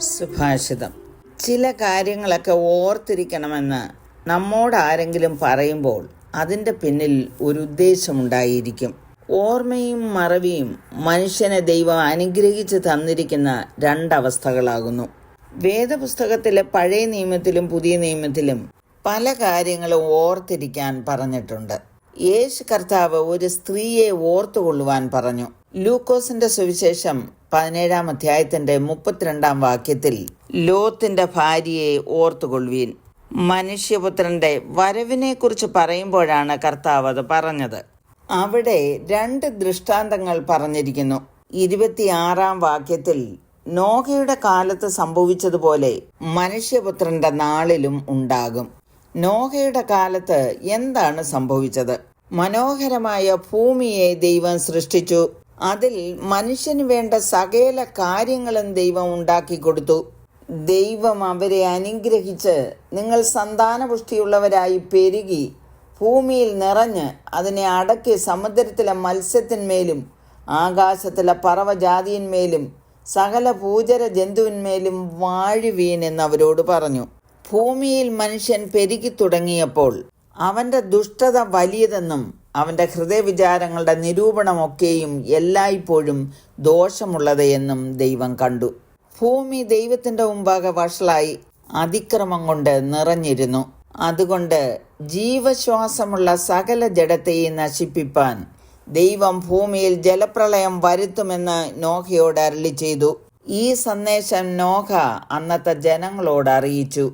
സുഭാഷിതം. ചില കാര്യങ്ങളൊക്കെ ഓർത്തിരിക്കണമെന്ന് നമ്മോട് ആരെങ്കിലും പറയുമ്പോൾ അതിന്റെ പിന്നിൽ ഒരു ഉദ്ദേശമുണ്ടായിരിക്കും. ഓർമ്മയും മറവിയും മനുഷ്യനെ ദൈവം അനുഗ്രഹിച്ച് തന്നിരിക്കുന്ന രണ്ടവസ്ഥകളാകുന്നു. വേദപുസ്തകത്തിലെ പഴയ നിയമത്തിലും പുതിയ നിയമത്തിലും പല കാര്യങ്ങളും ഓർത്തിരിക്കാൻ പറഞ്ഞിട്ടുണ്ട്. യേശു കർത്താവ് ഒരു സ്ത്രീയെ ഓർത്തുകൊള്ളുവാൻ പറഞ്ഞു. ലൂക്കോസിന്റെ സുവിശേഷം പതിനേഴാം അധ്യായത്തിന്റെ മുപ്പത്തിരണ്ടാം വാക്യത്തിൽ ലോത്തിന്റെ ഭാര്യയെ ഓർത്തുകൊള്ളുവീൻ. മനുഷ്യപുത്രന്റെ വരവിനെ കുറിച്ച് പറയുമ്പോഴാണ് കർത്താവ് അത് പറഞ്ഞത്. അവിടെ രണ്ട് ദൃഷ്ടാന്തങ്ങൾ പറഞ്ഞിരിക്കുന്നു. ഇരുപത്തിയാറാം വാക്യത്തിൽ നോഹയുടെ കാലത്ത് സംഭവിച്ചതുപോലെ മനുഷ്യപുത്രന്റെ നാളിലും ഉണ്ടാകും. നോഹയുടെ കാലത്ത് എന്താണ് സംഭവിച്ചത്? മനോഹരമായ ഭൂമിയെ ദൈവം സൃഷ്ടിച്ചു. അതിൽ മനുഷ്യന് വേണ്ട സകല കാര്യങ്ങളും ദൈവം ഉണ്ടാക്കി കൊടുത്തു. ദൈവം അവരെ അനുഗ്രഹിച്ച് നിങ്ങൾ സന്താനപുഷ്ടിയുള്ളവരായി പെരുകി ഭൂമിയിൽ നിറഞ്ഞ് അതിനെ അടക്കി സമുദ്രത്തിലെ മത്സ്യത്തിന്മേലും ആകാശത്തിലെ പറവജാതിയന്മേലും സകല പൂജര ജന്തുവിന്മേലും വാഴുവീൻ എന്നവരോട് പറഞ്ഞു. ഭൂമിയിൽ മനുഷ്യൻ പെരുകി തുടങ്ങിയപ്പോൾ അവന്റെ ദുഷ്ടത വലിയതെന്നും അവന്റെ ഹൃദയവിചാരങ്ങളുടെ നിരൂപണമൊക്കെയും എല്ലായ്പ്പോഴും ദോഷമുള്ളത് എന്നും ദൈവം കണ്ടു. ഭൂമി ദൈവത്തിന്റെ മുമ്പാകെ വഷളായി അതിക്രമം കൊണ്ട് നിറഞ്ഞിരുന്നു. അതുകൊണ്ട് ജീവശ്വാസമുള്ള സകല ജഡത്തെയും നശിപ്പിപ്പാൻ ദൈവം ഭൂമിയിൽ ജലപ്രളയം വരുത്തുമെന്ന് നോഹയോട് അരളി ചെയ്തു. ഈ സന്ദേശം നോഹ അന്നത്തെ ജനങ്ങളോട് അറിയിച്ചു.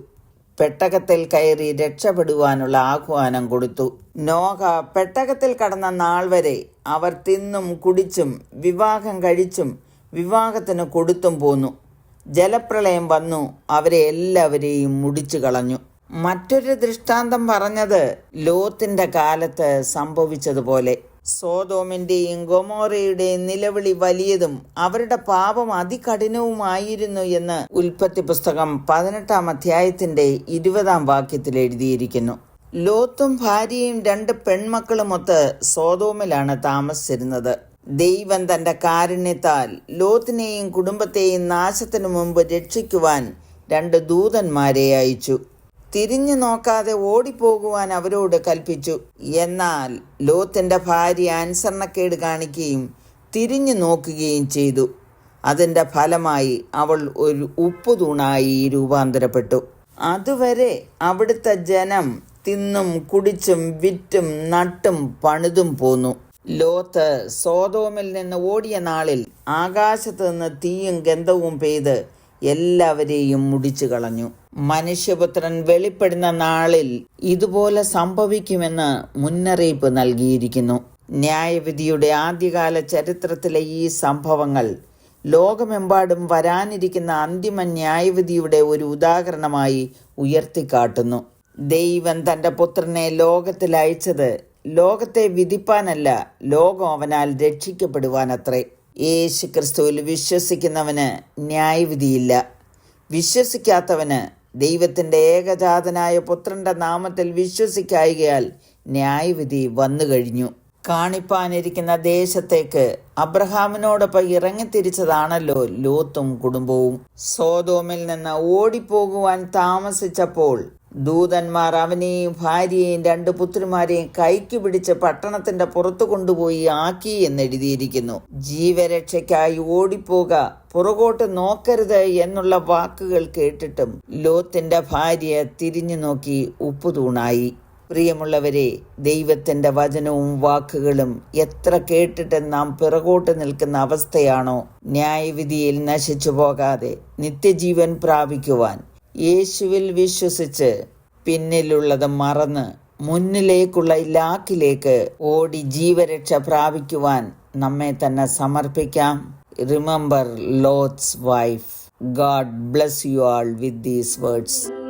പെട്ടകത്തിൽ കയറി രക്ഷപ്പെടുവാനുള്ള ആഹ്വാനം കൊടുത്തു. നോഹ പെട്ടകത്തിൽ കടന്ന നാൾ വരെ അവർ തിന്നും കുടിച്ചും വിവാഹം കഴിച്ചും വിവാഹത്തിന് കൊടുത്തും പോന്നു. ജലപ്രളയം വന്നു. അവരെ എല്ലാവരെയും മുടിച്ചു കളഞ്ഞു. മറ്റൊരു ദൃഷ്ടാന്തം പറഞ്ഞത് ലോത്തിന്റെ കാലത്ത് സംഭവിച്ചതുപോലെ. സോതോമിന്റെയും ഗൊമോറയുടെയും നിലവിളി വലിയതും അവരുടെ പാപം അതികഠിനവുമായിരുന്നു എന്ന് ഉൽപ്പത്തി പുസ്തകം പതിനെട്ടാം അധ്യായത്തിന്റെ ഇരുപതാം വാക്യത്തിൽ എഴുതിയിരിക്കുന്നു. ലോത്തും ഭാര്യയും രണ്ട് പെൺമക്കളുമൊത്ത് സോതോമിലാണ് താമസിച്ചിരുന്നത്. ദൈവം തന്റെ കാരുണ്യത്താൽ ലോത്തിനെയും കുടുംബത്തെയും നാശത്തിനു മുമ്പ് രക്ഷിക്കുവാൻ രണ്ട് ദൂതന്മാരെ അയച്ചു. തിരിഞ്ഞു നോക്കാതെ ഓടിപ്പോകുവാൻ അവരോട് കൽപ്പിച്ചു. എന്നാൽ ലോത്തിന്റെ ഭാര്യ അനുസരണക്കേട് കാണിക്കുകയും തിരിഞ്ഞു നോക്കുകയും ചെയ്തു. അതിന്റെ ഫലമായി അവൾ ഒരു ഉപ്പുതൂണായി രൂപാന്തരപ്പെട്ടു. അതുവരെ അവിടുത്തെ ജനം തിന്നും കുടിച്ചും വിറ്റും നട്ടും പണിതും പോന്നു. ലോത്ത് സോതോമിൽ നിന്ന് ഓടിയ നാളിൽ ആകാശത്ത് നിന്ന് തീയും ഗന്ധവും പെയ്ത് എല്ലാവരെയും മുടിച്ചു കളഞ്ഞു. മനുഷ്യപുത്രൻ വെളിപ്പെടുന്ന നാളിൽ ഇതുപോലെ സംഭവിക്കുമെന്ന് മുന്നറിയിപ്പ് നൽകിയിരിക്കുന്നു. ന്യായവിധിയുടെ ആദ്യകാല ചരിത്രത്തിലെ ഈ സംഭവങ്ങൾ ലോകമെമ്പാടും വരാനിരിക്കുന്ന അന്തിമ ന്യായവിധിയുടെ ഒരു ഉദാഹരണമായി ഉയർത്തിക്കാട്ടുന്നു. ദൈവം തന്റെ പുത്രനെ ലോകത്തിൽ അയച്ചത് ലോകത്തെ വിധിപ്പാനല്ല ലോകം അവനാൽ രക്ഷിക്കപ്പെടുവാനത്രേ. യേശു ക്രിസ്തുവിൽ വിശ്വസിക്കുന്നവന് ന്യായവിധിയില്ല. വിശ്വസിക്കാത്തവന് ദൈവത്തിന്റെ ഏകജാതനായ പുത്രന്റെ നാമത്തിൽ വിശ്വസിക്കായികയാൽ ന്യായവിധി വന്നു കഴിഞ്ഞു. കാണിപ്പാനിരിക്കുന്ന ദേശത്തേക്ക് അബ്രഹാമിനോടൊപ്പം ഇറങ്ങിത്തിരിച്ചതാണല്ലോ ലോത്തും കുടുംബവും. സോതോമിൽ നിന്ന് ഓടിപ്പോകുവാൻ താമസിച്ചപ്പോൾ ദൂതന്മാർ അവനെയും ഭാര്യയെയും രണ്ട് പുത്രിമാരെയും കൈക്ക് പിടിച്ച് പട്ടണത്തിന്റെ പുറത്തു കൊണ്ടുപോയി ആക്കി എന്നെഴുതിയിരിക്കുന്നു ജീവരക്ഷയ്ക്കായി ഓടിപ്പോക പുറകോട്ട് നോക്കരുത് എന്നുള്ള വാക്കുകൾ കേട്ടിട്ടും ലോത്തിന്റെ ഭാര്യ തിരിഞ്ഞു നോക്കി ഉപ്പുതൂണായി. പ്രിയമുള്ളവരെ ദൈവത്തിന്റെ വചനവും വാക്കുകളും എത്ര കേട്ടിട്ട് നാം പിറകോട്ട് നിൽക്കുന്ന അവസ്ഥയാണോ? ന്യായവിധിയിൽ നശിച്ചു പോകാതെ നിത്യജീവൻ പ്രാപിക്കുവാൻ യേശുവിൽ വിശ്വസിച്ച് പിന്നിലുള്ളത് മറന്ന് മുന്നിലേക്കുള്ള ഇലാക്കിലേക്ക് ഓടി ജീവരക്ഷ പ്രാപിക്കുവാൻ നമ്മെ തന്നെ സമർപ്പിക്കാം. Remember Lot's wife God bless you all with these words